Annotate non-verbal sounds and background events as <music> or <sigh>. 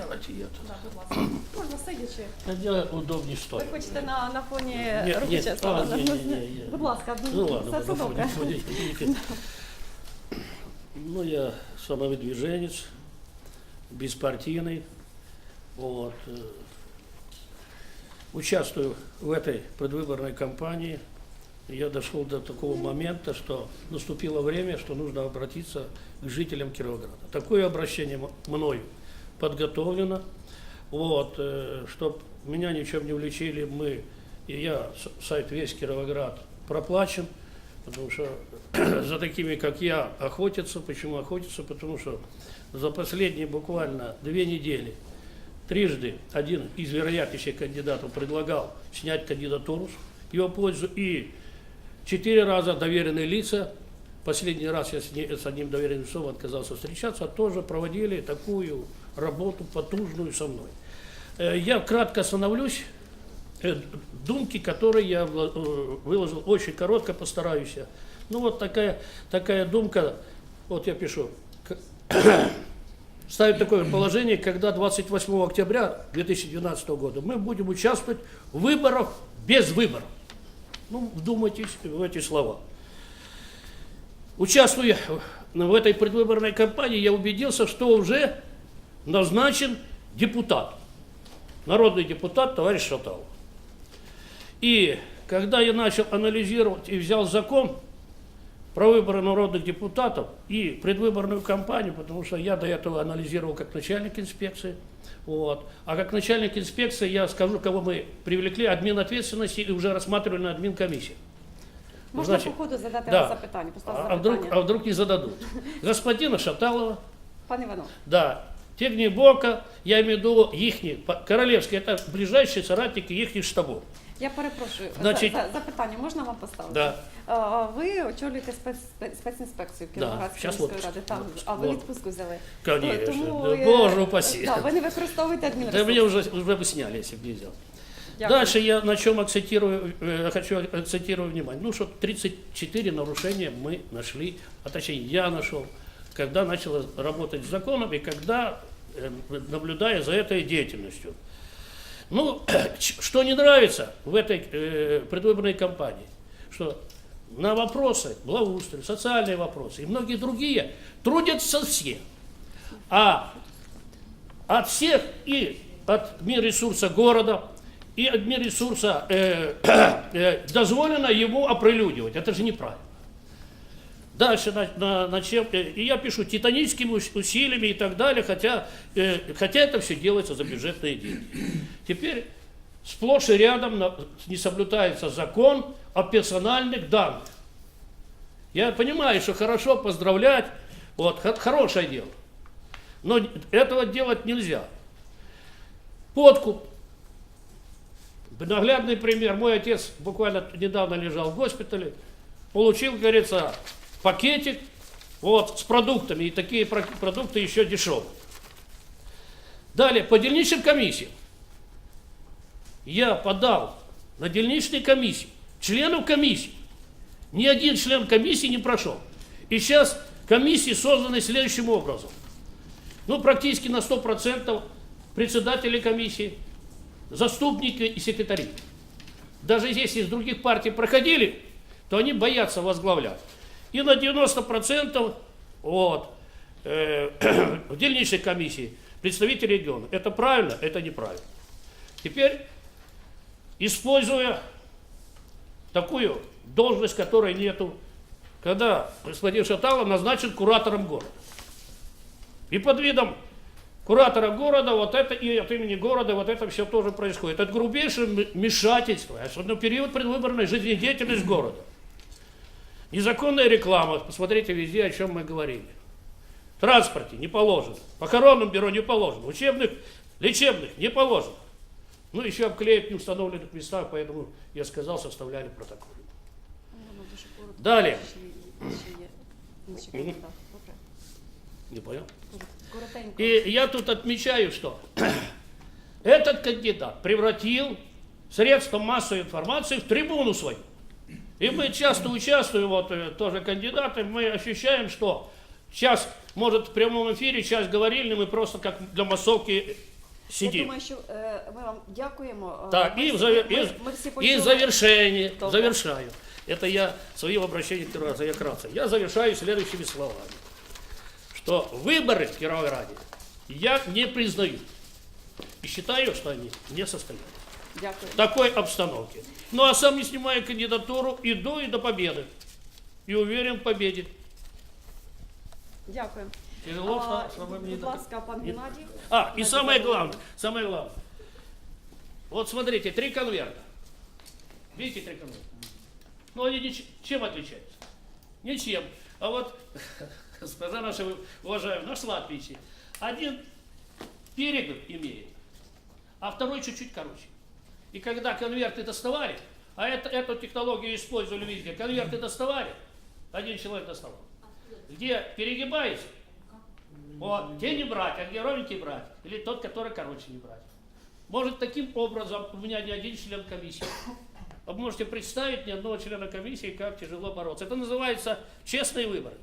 Давайте я тут. Да, будь ласка. Можна сидячи. Хотя удобнее Ви стоя. хочете на, на фоні Ні, робочого ні, стола? а, ні, ні, ні, ні. Будь ласка, Ну ладно, все, все на добре. фоне, фоне. Ну, я самовыдвиженец, беспартийный. Вот. э, Участвую в этой предвыборной кампании. Я дошел до такого момента, что наступило время, что нужно обратиться к жителям Кировограда. Такое обращение м- мною подготовлено. Вот, чтобы меня ни в чем не влечили, мы, и я, сайт «Весь Кировоград» проплачен, потому что <clears throat> за такими, как я, охотятся. Почему охотятся? Потому что за последние буквально две недели трижды один из вероятнейших кандидатов предлагал снять кандидатуру в его пользу, и четыре раза доверенные лица, последний раз я с, одним доверенным лицом отказался встречаться, тоже проводили такую работу потужную со мной. Э, Я кратко остановлюсь, э, думки, которые я э, выложил очень коротко, постараюсь. Ну вот такая, такая думка, вот я пишу, <coughs> ставит такое положение, когда 28 октября 2012 года мы будем участвовать в выборах без выборов. Ну, вдумайтесь в эти слова. Участвуя в этой предвыборной кампании, я убедился, что уже назначен депутат, народный депутат товарищ Шаталов. И когда я начал анализировать и взял закон про выборы народных депутатов и предвыборную кампанию, потому что я до этого анализировал как начальник инспекции, вот. а как начальник инспекции я скажу, кого мы привлекли, админ ответственности и уже рассматривали на админ комиссии. Можна Значить, по ходу задати да. вам запитання, поставити А, а вдруг, запитання. а вдруг не зададут? Господина Шаталова, Пане Іванов, да, Технибока, я имею в виду ихний, по- королевский, это ближайшие соратники ихних штабов. я перепрошую, Значить- за, за, запитання можна вам поставити? Да. А, Ви очолюєте спец, спец- спецінспекцію Да, Кіровоградської щас міської отпуск. ради. Там, Отпуск. а ви Вот. відпустку взяли. Конечно, Тому, да, е, боже упаси. Да, ви не використовуєте Да адмінресурс. меня уже, уже бы сняли, если бы не взял. Дякую. Дальше я на чем акцентирую, э, хочу акцентировать внимание. Ну, что 34 нарушения мы нашли, а точнее я нашел, когда начал работать с законом и когда э, наблюдая за этой деятельностью. Ну, <clears throat> что не нравится в этой э, предвыборной кампании, что на вопросы, благоустройства, социальные вопросы и многие другие трудятся все. А от всех и от ресурса города, и от ресурса э, <clears throat> э, дозволено ему оприлюдивать. Это же неправильно. Дальше на, на- на чем, э, и я пишу титаническими ус- усилиями и так далее, хотя, э, хотя это все делается за бюджетные деньги. Теперь сплошь и рядом на- не соблюдается закон о персональных данных. Я понимаю, что хорошо поздравлять, вот, хо- хорошее дело. Но этого делать нельзя. Подкуп. Наглядный пример. Мой отец буквально недавно лежал в госпитале, получил, говорится, пакетик вот, с продуктами, и такие про- продукты еще дешевые. Далее, по дельничным комиссиям. Я подал на дельничные комиссии, членов комиссии. Ни один член комиссии не прошел. И сейчас комиссии созданы следующим образом. Ну, практически на 100% председатели комиссии, заступники и секретари. Даже если из других партий проходили, то они боятся возглавлять. И на 90% вот, э, <clears throat> в дельничной комиссии представители региона. Это правильно, это неправильно. Теперь, используя такую должность, которой нету, когда господин Шаталов назначен куратором города. И под видом куратора города, вот это и от имени города, вот это все тоже происходит. Это грубейшее вмешательство, особенно в период предвыборной жизнедеятельности города. Незаконная реклама, посмотрите везде, о чем мы говорили. В транспорте не положено, похоронном бюро не положено, учебных, лечебных не положено. Ну, еще обклеить в неустановленных местах, поэтому я сказал, составляли протокол. Воно Не понял? Коротенько. И я тут отмечаю, что <clears throat> этот кандидат превратил средства массовой информации в трибуну свою. И мы часто участвуем, вот э, тоже кандидаты, мы ощущаем, что сейчас, может, в прямом эфире, сейчас говорили, мы просто как для массовки Я сидим. думаю, що е, ми вам дякуємо. Е, Так, ми и, в всі- завер- ми- и- ми всі и почули. в завершение, Добре. завершаю. Это я своим обращением к Кировограду, я кратко. Я завершаю следующими словами. Что выборы в Кировограде я не признаю. И считаю, что они не состоялись. Дякую. В такой обстановке. Ну а сам не снимаю кандидатуру, иду и до победы. И уверен в победе. Дякую. Тяжело, А, что, что вы мне будь ласка, пан Нет. Геннадій. А, и самое главное, самое главное. Вот смотрите, три конверта. Видите три конверта? Ну они нич- чем отличаются? Ничем. А вот, <laughs> госпожа наша, уважаемая, нашла отличие. Один перегиб имеет, а второй чуть-чуть короче. И когда конверты доставали, а это, эту технологию использовали везде, конверты доставали, один человек доставал. Где перегибается, вот, те не брать, а где ровненький брать. Или тот, который короче не брать. Может, таким образом у меня не один член комиссии. Вы можете представить ни одного члена комиссии, как тяжело бороться. Это называется честные выборы.